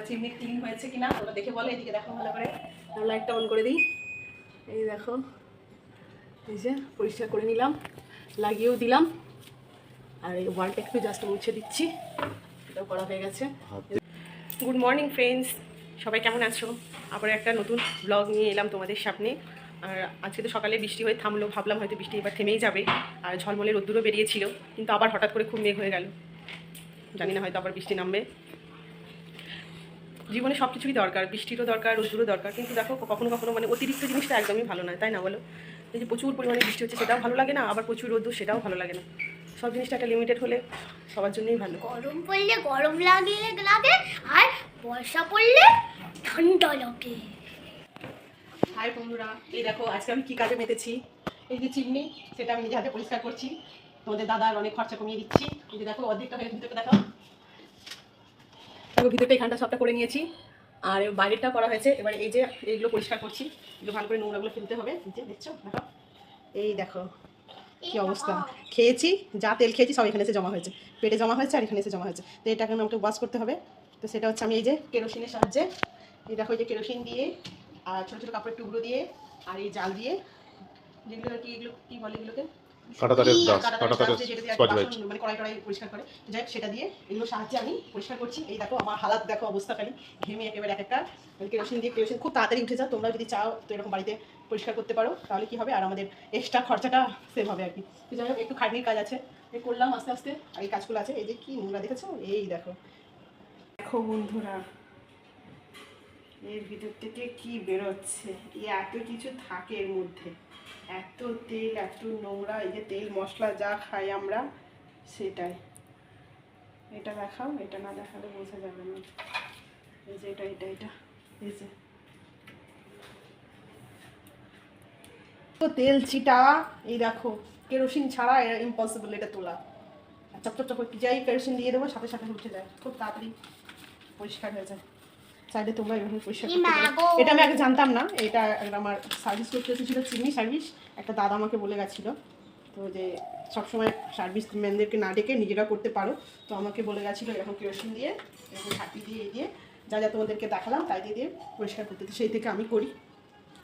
আমার chimney clean হয়েছে কিনা তোমরা দেখে বলো এদিকে দেখো ভালো করে। আমি লাইটটা অন করে দিই। এই দেখো এই যে পরিষ্কার করে নিলাম লাগিয়েও দিলাম। আর এই ওয়ালটা একটু জাস্ট মুছে দিচ্ছি এটাও করা হয়ে গেছে। গুড মর্নিং ফ্রেন্ডস সবাই কেমন আছো? আবার একটা নতুন ব্লগ নিয়ে এলাম তোমাদের সামনে। আর আজকে তো সকালে বৃষ্টি হয়ে থামলো ভাবলাম হয়তো বৃষ্টি এবার থেমেই যাবে। আর ঝলমলে রোদ্দুরও বেরিয়েছিল কিন্তু আবার হঠাৎ করে খুব মেঘ হয়ে গেল। জানি না হয়তো আবার বৃষ্টি নামবে। জীবনে সব কিছুই দরকার বৃষ্টিরও দরকার রোদ্দুরও দরকার কিন্তু দেখো কখনো কখনো মানে অতিরিক্ত জিনিসটা একদমই ভালো নয় তাই না বলো? এই যে প্রচুর পরিমাণে বৃষ্টি হচ্ছে সেটাও ভালো লাগে না আবার প্রচুর রোদ্দুর সেটাও ভালো লাগে না। সব জিনিসটা একটা লিমিটেড হলে সবার জন্যই ভালো। গরম পড়লে গরম লাগে লাগে আর বর্ষা পড়লে ঠান্ডা লাগে। হাই বন্ধুরা এই দেখো আজকে আমি কি কাজে মেতেছি এই যে চিমনি সেটা আমি নিজে হাতে পরিষ্কার করছি। তোমাদের দাদার অনেক খরচা কমিয়ে দিচ্ছি। এই যে দেখো অর্ধেকটা হয়ে দেখো দেখো ভিতরটা এখানটা সবটা করে নিয়েছি। আর বাইরেরটা করা হয়েছে। এবার এই যে এইগুলো পরিষ্কার করছি। এগুলো ভালো করে নোংরাগুলো ফেলতে হবে। যে দেখছ? দেখো? এই দেখো, কি অবস্থা। খেয়েছি, যা তেল খেয়েছি সব এখানে এসে জমা হয়েছে। পেটে জমা হয়েছে আর এখানে এসে জমা হয়েছে। তো এটাকে আমাকে ওয়াশ করতে হবে। তো সেটা হচ্ছে আমি এই যে কেরোসিনের সাহায্যে, এই দেখো, এই যে কেরোসিন দিয়ে আর ছোটো ছোটো কাপড়ের টুকরো দিয়ে আর এই জাল দিয়ে, যেগুলো কি, এগুলো কী বলে এগুলোকে? কাটাতারের দাস কাটাতারের স্কচ ব্রাইট মানে কড়াই টড়াই পরিষ্কার করে। যাই হোক সেটা দিয়ে এগুলো সাহায্যে আমি পরিষ্কার করছি। এই দেখো আমার হালাত দেখো অবস্থা খালি ঘেমে একেবারে এক একটা কেরোসিন দিয়ে কেরোসিন খুব তাড়াতাড়ি উঠে যায় তোমরা যদি চাও তো এরকম বাড়িতে পরিষ্কার করতে পারো তাহলে কি হবে? আর আমাদের এক্সট্রা খরচাটা সেভ হবে আর কি। যাই হোক একটু খাটনির কাজ আছে। করলাম আস্তে আস্তে। আর এই কাজগুলো আছে। এই যে কি নোংরা দেখেছ? এই দেখো। দেখো বন্ধুরা এর ভিতর থেকে কি বেরোচ্ছে? এই এত কিছু থাকে এর মধ্যে। এত তেল, এত নোংরা, এই যে তেল মশলা যা খাই আমরা, সেটাই। এটা দেখাও, এটা না দেখালে বোঝা যাবে না। এই যে এটা এটা এটা, এই যে। তো তেল চিটা এই দেখো, কেরোসিন ছাড়া ইম্পসিবল এটা তোলা। চপ চপ চপ যাই কেরোসিন দিয়ে দেবো, সাথে সাথে উঠে যায়, খুব তাড়াতাড়ি পরিষ্কার হয়ে যায়। চাইলে তোমরা এভাবে পরিষ্কার করতে পারো। এটা আমি আগে জানতাম না। এটা আমার সার্ভিস করতে এসেছিল চিমনি সার্ভিস একটা দাদা আমাকে বলে গেছিল তো যে সবসময় সার্ভিস ম্যানদেরকে না ডেকে নিজেরা করতে পারো। তো আমাকে বলে গেছিল এরকম কেরোসিন দিয়ে এরকম ঝাঁপি দিয়ে এই দিয়ে যা যা তোমাদেরকে দেখালাম তাই দিয়ে দিয়ে পরিষ্কার করতে তো সেই থেকে আমি করি।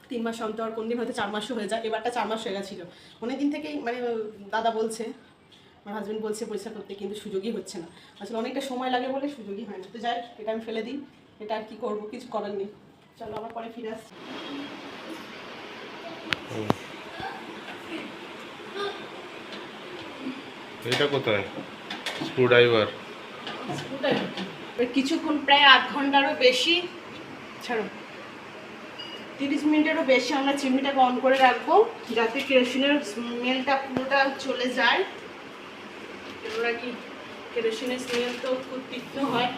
তিন মাস অন্তর কোন দিন হয়তো চার মাসও হয়ে যায়। এবারটা চার মাস হয়ে গেছিল। অনেক দিন থেকেই মানে দাদা বলছে আমার হাজব্যান্ড বলছে পরিষ্কার করতে কিন্তু সুযোগই হচ্ছে না। আসলে অনেকটা সময় লাগে বলে সুযোগই হয় না। তো যাই এটা আমি ফেলে দিই। এটা আর কি করব? কিছু করার নেই। চলো আবার পরে ফিরে আসছি এটা কোথায়? স্ক্রুড্রাইভার। এবার কিছুক্ষণ প্রায় আধ ঘন্টারও বেশি। ছাড়ো। তিরিশ মিনিটেরও বেশি আমরা চিমনিটাকে অন করে রাখব যাতে কেরোসিনের স্মেলটা পুরোটা চলে যায়। এবার কি কেরোসিনের স্মেল তো খুব তীক্ষ্ণ হয়।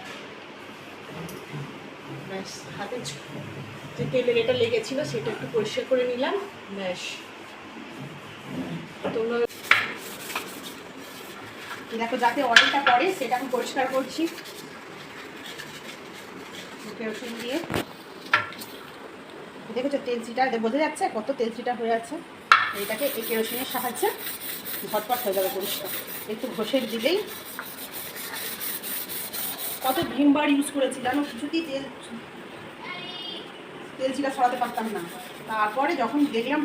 ব্যাস, হাতে যে তেলের লেগেছিল, সেটা একটু পরিষ্কার করে নিলাম, ব্যাস। তোমরা দেখো, যাতে অয়েলটা পড়ে সেটা আমি পরিষ্কার করছি। কেরোসিন দিয়ে। দেখেছ তেল চিটা বোঝা যাচ্ছে কত তেল চিটা হয়ে আছে। এটাকে এই কেরোসিনের সাহায্যে ঝটপট হয়ে যাবে পরিষ্কার। একটু ঘষে দিলেই কত ভিমবার ইউজ করেছি জানো? কিছুতেই তেল তেল চিটা ছড়াতে পারতাম না। তারপরে যখন দেখলাম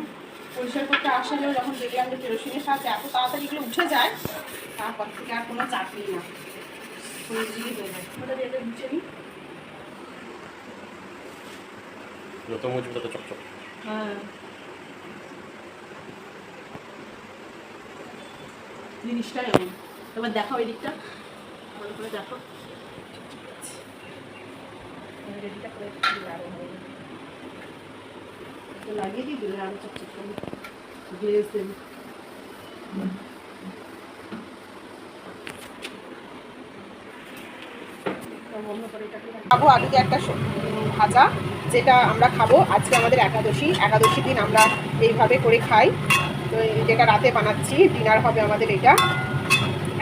পরিষ্কার করতে আসা যাবে যখন দেখলাম যে কেরোসিনের সাহায্যে এত তাড়াতাড়ি এগুলো উঠে যায় তারপর থেকে আর কোনো চাপ নেই না। যত মজবুত তত চকচক। হ্যাঁ। জিনিসটাই এমন। এবার দেখাও এই দিকটা ভালো করে দেখো। এবার করে দিলে আরও ভালো হবে। এটা লাগিয়ে দিই দিলে আরও চকচক করবে গ্লেজ দেবে। খাব আলু দিয়ে একটা ভাজা, যেটা আমরা খাব আজকে আমাদের একাদশী। একাদশী দিন আমরা এইভাবে করে খাই। তো যেটা রাতে বানাচ্ছি, ডিনার হবে আমাদের এটা।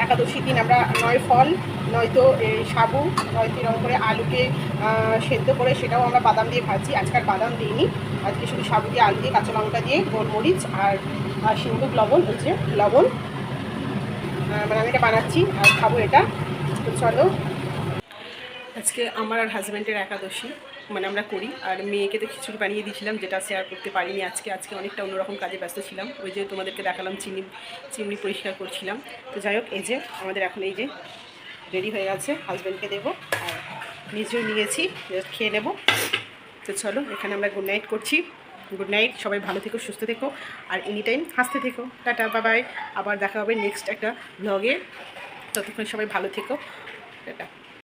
একাদশী দিন আমরা নয় ফল নয়তো এই সাবু, নয়তো এরকম করে আলুকে সেদ্ধ করে সেটাও আমরা বাদাম দিয়ে ভাজি আজকাল বাদাম দিইনি। আজকে শুধু সাবু দিয়ে আলু দিয়ে, কাঁচা লঙ্কা দিয়ে, গোলমরিচ আর সিন্দুক লবণ হচ্ছে লবণ। মানে আমি এটা বানাচ্ছি আর খাব এটা। চলো। আজকে আমার আর হাজব্যান্ডের একাদশী মানে আমরা করি। আর মেয়েকে তো খিচুড়ি বানিয়ে দিয়েছিলাম, যেটা শেয়ার করতে পারিনি আজকে। আজকে অনেকটা অন্যরকম কাজে ব্যস্ত ছিলাম। ওই যে তোমাদেরকে দেখালাম, চিনি, চিমনি পরিষ্কার করছিলাম। তো যাই হোক, এই যে আমাদের এখন এই যে রেডি হয়ে গেছে হাজব্যান্ডকে দেবো, আর নিজেও নিয়েছি জাস্ট খেয়ে নেব। তো চলো, এখানে আমরা গুড নাইট করছি। গুড নাইট সবাই ভালো থেকো, সুস্থ থেকো, আর এনি টাইম হাসতে থেকো। টাটা বাবাই আবার দেখা হবে নেক্সট একটা ব্লগে ততক্ষণ সবাই ভালো থেকো। টাটা।